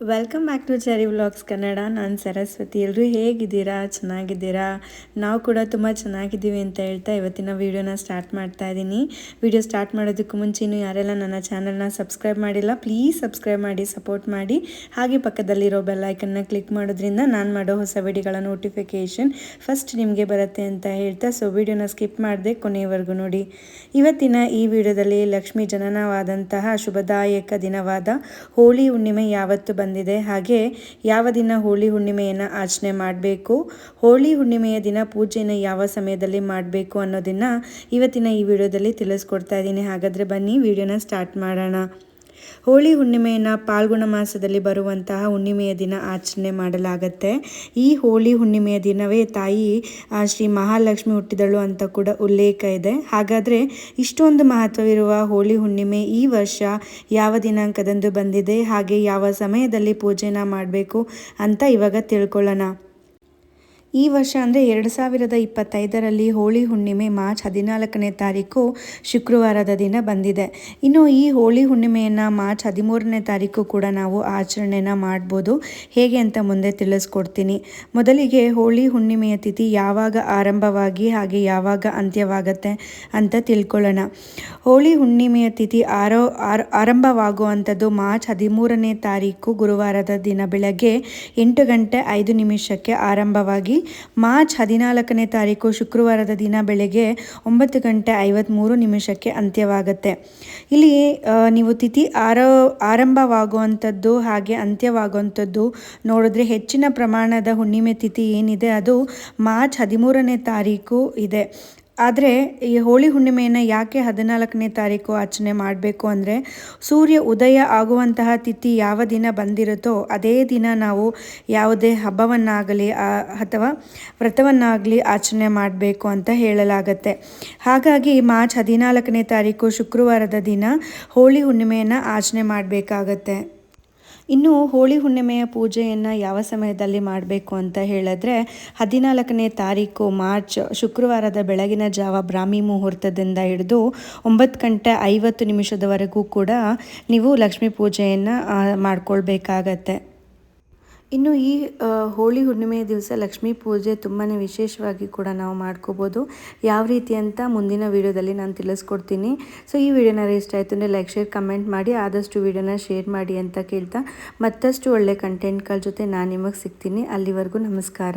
Welcome back to cherry vlogs Kannada ನಾನು ಸರಸ್ವತಿ. ಎಲ್ಲರೂ ಹೇಗಿದ್ದೀರಾ? ಚೆನ್ನಾಗಿದ್ದೀರಾ? ನಾವು ಕೂಡ ತುಂಬ ಚೆನ್ನಾಗಿದ್ದೀವಿ ಅಂತ ಹೇಳ್ತಾ ಇವತ್ತಿನ ವೀಡಿಯೋನ ಸ್ಟಾರ್ಟ್ ಮಾಡ್ತಾ ಇದ್ದೀನಿ ವೀಡಿಯೋ ಸ್ಟಾರ್ಟ್ ಮಾಡೋದಕ್ಕೂ ಮುಂಚೆ ಇನ್ನು ಯಾರೆಲ್ಲ ನನ್ನ ಚಾನಲ್ನ ಸಬ್ಸ್ಕ್ರೈಬ್ ಮಾಡಿಲ್ಲ ಪ್ಲೀಸ್ ಸಬ್ಸ್ಕ್ರೈಬ್ ಮಾಡಿ ಸಪೋರ್ಟ್ ಮಾಡಿ. ಹಾಗೆ ಪಕ್ಕದಲ್ಲಿರೋ ಬೆಲ್ಲೈಕನ್ನ ಕ್ಲಿಕ್ ಮಾಡೋದ್ರಿಂದ ನಾನು ಮಾಡೋ ಹೊಸ ವಿಡಿಯೋಗಳ ನೋಟಿಫಿಕೇಷನ್ ಫಸ್ಟ್ ನಿಮಗೆ ಬರುತ್ತೆ ಅಂತ ಹೇಳ್ತಾ ಸೊ ವೀಡಿಯೋನ ಸ್ಕಿಪ್ ಮಾಡಿದೆ ಕೊನೆಯವರೆಗೂ ನೋಡಿ. ಇವತ್ತಿನ ಈ ವಿಡಿಯೋದಲ್ಲಿ ಲಕ್ಷ್ಮೀ ಜನನವಾದಂತಹ ಶುಭದಾಯಕ ದಿನವಾದ ಹೋಳಿ ಹುಣ್ಣಿಮೆ ಯಾವತ್ತು ಬಂದಿದೆ. ಹಾಗೆ ಯಾವ ದಿನ ಹೋಳಿ ಹುಣ್ಣಿಮೆಯನ್ನು ಆಚರಣೆ ಮಾಡಬೇಕು, ಹೋಳಿ ಹುಣ್ಣಿಮೆಯ ದಿನ ಪೂಜೆಯನ್ನು ಯಾವ ಸಮಯದಲ್ಲಿ ಮಾಡಬೇಕು ಅನ್ನೋದನ್ನು ಇವತ್ತಿನ ಈ ವಿಡಿಯೋದಲ್ಲಿ ತಿಳಿಸ್ಕೊಡ್ತಾ ಇದ್ದೀನಿ. ಹಾಗಾದರೆ ಬನ್ನಿ, ವಿಡಿಯೋನ ಸ್ಟಾರ್ಟ್ ಮಾಡೋಣ. ಹೋಳಿ ಹುಣ್ಣಿಮೆಯನ್ನು ಪಾಲ್ಗುಣ ಮಾಸದಲ್ಲಿ ಬರುವಂತಹ ಹುಣ್ಣಿಮೆಯ ದಿನ ಆಚರಣೆ ಮಾಡಲಾಗತ್ತೆ. ಈ ಹೋಳಿ ಹುಣ್ಣಿಮೆಯ ದಿನವೇ ತಾಯಿ ಶ್ರೀ ಮಹಾಲಕ್ಷ್ಮಿ ಹುಟ್ಟಿದಳು ಅಂತ ಕೂಡ ಉಲ್ಲೇಖ ಇದೆ. ಹಾಗಾದರೆ ಇಷ್ಟೊಂದು ಮಹತ್ವವಿರುವ ಹೋಳಿ ಹುಣ್ಣಿಮೆ ಈ ವರ್ಷ ಯಾವ ದಿನಾಂಕದಂದು ಬಂದಿದೆ, ಹಾಗೆ ಯಾವ ಸಮಯದಲ್ಲಿ ಪೂಜೆನ ಮಾಡಬೇಕು ಅಂತ ಇವಾಗ ತಿಳ್ಕೊಳ್ಳೋಣ. ಈ ವರ್ಷ ಅಂದರೆ ಎರಡು ಸಾವಿರದ ಇಪ್ಪತ್ತೈದರಲ್ಲಿ ಹೋಳಿ ಹುಣ್ಣಿಮೆ ಮಾರ್ಚ್ ಹದಿನಾಲ್ಕನೇ ತಾರೀಕು ಶುಕ್ರವಾರದ ದಿನ ಬಂದಿದೆ. ಇನ್ನು ಈ ಹೋಳಿ ಹುಣ್ಣಿಮೆಯನ್ನು ಮಾರ್ಚ್ ಹದಿಮೂರನೇ ತಾರೀಕು ಕೂಡ ನಾವು ಆಚರಣೆನ ಮಾಡ್ಬೋದು. ಹೇಗೆ ಅಂತ ಮುಂದೆ ತಿಳಿಸ್ಕೊಡ್ತೀನಿ. ಮೊದಲಿಗೆ ಹೋಳಿ ಹುಣ್ಣಿಮೆಯ ತಿಥಿ ಯಾವಾಗ ಆರಂಭವಾಗಿ ಹಾಗೆ ಯಾವಾಗ ಅಂತ್ಯವಾಗತ್ತೆ ಅಂತ ತಿಳ್ಕೊಳ್ಳೋಣ. ಹೋಳಿ ಹುಣ್ಣಿಮೆಯ ತಿಥಿ ಆರೋ ಆರ ಆರಂಭವಾಗುವಂಥದ್ದು ಮಾರ್ಚ್ ಹದಿಮೂರನೇ ತಾರೀಕು ಗುರುವಾರದ ದಿನ ಬೆಳಗ್ಗೆ ಎಂಟು ಗಂಟೆ ಐದು ನಿಮಿಷಕ್ಕೆ ಆರಂಭವಾಗಿ ಮಾರ್ಚ್ ಹದಿನಾಲ್ಕನೇ ತಾರೀಕು ಶುಕ್ರವಾರದ ದಿನ ಬೆಳಗ್ಗೆ ಒಂಬತ್ತು ಗಂಟೆ ಐವತ್ತ್ಮೂರು ನಿಮಿಷಕ್ಕೆ ಅಂತ್ಯವಾಗುತ್ತೆ. ಇಲ್ಲಿ ನೀವು ತಿಥಿ ಆರೋ ಆರಂಭವಾಗುವಂಥದ್ದು ಹಾಗೆ ಅಂತ್ಯವಾಗುವಂಥದ್ದು ನೋಡಿದ್ರೆ ಹೆಚ್ಚಿನ ಪ್ರಮಾಣದ ಹುಣ್ಣಿಮೆ ತಿಥಿ ಏನಿದೆ, ಅದು ಮಾರ್ಚ್ ಹದಿಮೂರನೇ ತಾರೀಕು ಇದೆ. ಆದರೆ ಈ ಹೋಳಿ ಹುಣ್ಣಿಮೆಯನ್ನು ಯಾಕೆ ಹದಿನಾಲ್ಕನೇ ತಾರೀಕು ಆಚರಣೆ ಮಾಡಬೇಕು ಅಂದರೆ ಸೂರ್ಯ ಉದಯ ಆಗುವಂತಹ ತಿಥಿ ಯಾವ ದಿನ ಬಂದಿರುತ್ತೋ ಅದೇ ದಿನ ನಾವು ಯಾವುದೇ ಹಬ್ಬವನ್ನಾಗಲಿ ಅಥವಾ ವ್ರತವನ್ನಾಗಲಿ ಆಚರಣೆ ಮಾಡಬೇಕು ಅಂತ ಹೇಳಲಾಗತ್ತೆ. ಹಾಗಾಗಿ ಮಾರ್ಚ್ ಹದಿನಾಲ್ಕನೇ ತಾರೀಕು ಶುಕ್ರವಾರದ ದಿನ ಹೋಳಿ ಹುಣ್ಣಿಮೆಯನ್ನು ಆಚರಣೆ ಮಾಡಬೇಕಾಗತ್ತೆ. ಇನ್ನು ಹೋಳಿ ಹುಣ್ಣಿಮೆಯ ಪೂಜೆಯನ್ನು ಯಾವ ಸಮಯದಲ್ಲಿ ಮಾಡಬೇಕು ಅಂತ ಹೇಳಿದ್ರೆ ಹದಿನಾಲ್ಕನೇ ತಾರೀಕು ಮಾರ್ಚ್ ಶುಕ್ರವಾರದ ಬೆಳಗಿನ ಜಾವ ಬ್ರಾಹ್ಮಿ ಮುಹೂರ್ತದಿಂದ ಹಿಡಿದು ಒಂಬತ್ತು ಗಂಟೆ ಐವತ್ತು ನಿಮಿಷದವರೆಗೂ ಕೂಡ ನೀವು ಲಕ್ಷ್ಮೀ ಪೂಜೆಯನ್ನು ಮಾಡ್ಕೊಳ್ಬೇಕಾಗತ್ತೆ. ಇನ್ನು ಈ ಹೋಳಿ ಹುಣ್ಣಿಮೆಯ ದಿವಸ ಲಕ್ಷ್ಮೀ ಪೂಜೆ ತುಂಬಾ ವಿಶೇಷವಾಗಿ ಕೂಡ ನಾವು ಮಾಡ್ಕೋಬೋದು. ಯಾವ ರೀತಿ ಅಂತ ಮುಂದಿನ ವೀಡಿಯೋದಲ್ಲಿ ನಾನು ತಿಳಿಸ್ಕೊಡ್ತೀನಿ. ಸೊ ಈ ವಿಡಿಯೋನ ಇಷ್ಟ ಆಯಿತು ಅಂದರೆ ಲೈಕ್ ಶೇರ್ ಕಮೆಂಟ್ ಮಾಡಿ, ಆದಷ್ಟು ವಿಡಿಯೋನ ಶೇರ್ ಮಾಡಿ ಅಂತ ಕೇಳ್ತಾ ಮತ್ತಷ್ಟು ಒಳ್ಳೆ ಕಂಟೆಂಟ್ಗಳ ಜೊತೆ ನಾನು ನಿಮಗೆ ಸಿಗ್ತೀನಿ. ಅಲ್ಲಿವರೆಗೂ ನಮಸ್ಕಾರ.